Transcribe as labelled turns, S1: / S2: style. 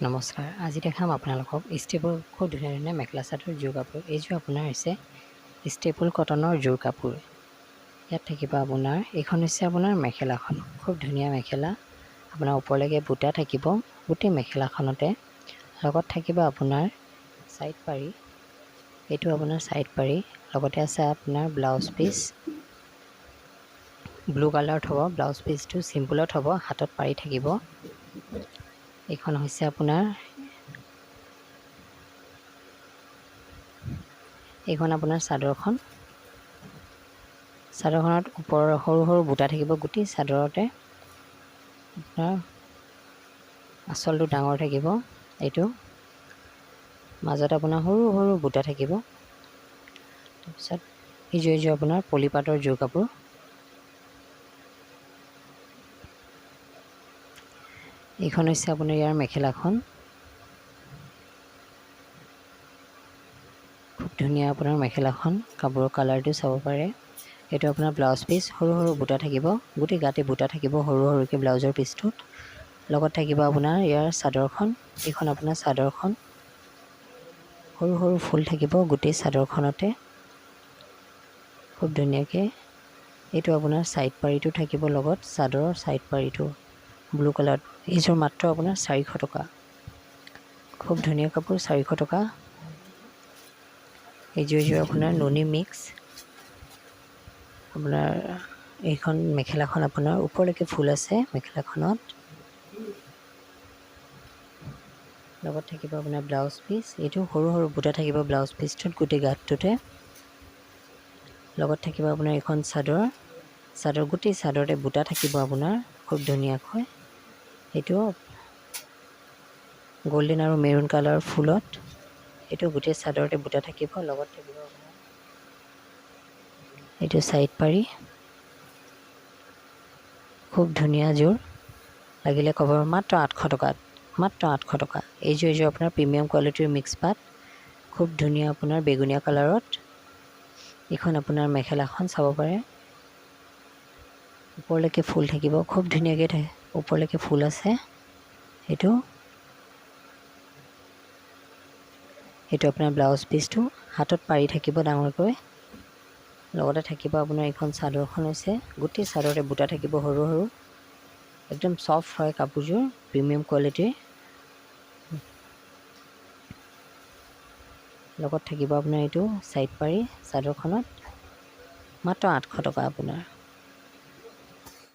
S1: নমস্কাৰ আজি দেখাম আপোনালোকক ষ্টেপুল খুব ধুনীয়া ধুনীয়া মেখেলা চাদৰ জোৰ কাপোৰ। এইযোৰ আপোনাৰ হৈছে ষ্টেপুল কটনৰ জোৰ কাপোৰ। ইয়াত থাকিব আপোনাৰ এইখন হৈছে আপোনাৰ মেখেলাখন। খুব ধুনীয়া মেখেলা। আপোনাৰ ওপৰলৈকে বুটা থাকিব গোটেই মেখেলাখনতে। লগত থাকিব আপোনাৰ ছাইড পাৰি। এইটো আপোনাৰ ছাইড পাৰি। লগতে আছে আপোনাৰ ব্লাউজ পিচ। ব্লু কালাৰত হ'ব। ব্লাউজ পিচটো চিম্পুলত হ'ব হাতত পাৰি থাকিব। এইখন হৈছে আপোনাৰ। এইখন আপোনাৰ চাদৰখন। চাদৰখনত ওপৰৰ সৰু সৰু বুটা থাকিব গোটেই চাদৰতে আপোনাৰ আঁচলটো ডাঙৰ থাকিব এইটো। মাজত আপোনাৰ সৰু সৰু বুটা থাকিব। তাৰপিছত ইযোৰ ইযোৰ আপোনাৰ পলিপাটৰ জোৰ কাপোৰ। এইখন হৈছে আপোনাৰ ইয়াৰ মেখেলাখন। খুব ধুনীয়া আপোনাৰ মেখেলাখন কাপোৰৰ কালাৰটো চাব পাৰে। এইটো আপোনাৰ ব্লাউজ পিচ সৰু সৰু বুটা থাকিব। গোটেই গাতে বুটা থাকিব সৰু সৰুকৈ ব্লাউজৰ পিচটোত লগত থাকিব আপোনাৰ ইয়াৰ চাদৰখন এইখন আপোনাৰ চাদৰখন। সৰু সৰু ফুল থাকিব গোটেই চাদৰখনতে। খুব ধুনীয়াকৈ। এইটো আপোনাৰ ছাইড পাৰিটো থাকিব লগত চাদৰৰ ছাইড পাৰিটো। ব্লু কালাৰত এইযোৰ মাত্ৰ আপোনাৰ চাৰিশ টকা। খুব ধুনীয়া কাপোৰ চাৰিশ টকা। এইযোৰ এইযোৰ আপোনাৰ নুনি মিক্স আপোনাৰ এইখন মেখেলাখন আপোনাৰ ওপৰলৈকে ফুল আছে মেখেলাখনত। লগত থাকিব আপোনাৰ ব্লাউজ পিচ এইটো সৰু সৰু বুটা থাকিব ব্লাউজ পিচটোত গোটেই গাঁতটোতে। লগত থাকিব আপোনাৰ এইখন চাদৰ। চাদৰ গোটেই চাদৰতে বুটা থাকিব আপোনাৰ খুব ধুনীয়াকৈ। এইটো গল্ডেন আৰু মেৰুণ কালাৰ ফুলত এইটো গোটেই চাদৰতে বুটা থাকিব লগত থাকিব এইটো ছাইড পাৰি। খুব ধুনীয়া যোৰ লাগিলে ক'ব মাত্ৰ আঠশ টকাত মাত্ৰ আঠশ টকা। এইযোৰ এইযোৰ আপোনাৰ প্ৰিমিয়াম কোৱালিটিৰ মিক্স পাত খুব ধুনীয়া আপোনাৰ বেগুনীয়া কালাৰত এইখন আপোনাৰ মেখেলাখন চাব পাৰে। ওপৰলৈকে ফুল থাকিব। খুব ধুনীয়াকৈ থাকে ওপৰলৈকে ফুল আছে। এইটো। এইটো আপোনাৰ ব্লাউজ পিচটো। হাতত পাৰি থাকিব ডাঙৰকৈ। লগতে থাকিব আপোনাৰ এইখন চাদৰখন হৈছে। গোটেই চাদৰতে বুটা থাকিব সৰু সৰু। একদম চফ্ট হয় কাপোৰযোৰ প্ৰিমিয়াম কোৱালিটিৰ। লগত থাকিব আপোনাৰ এইটো ছাইড পাৰি চাদৰখনত। মাত্ৰ আঠশ টকা আপোনাৰ।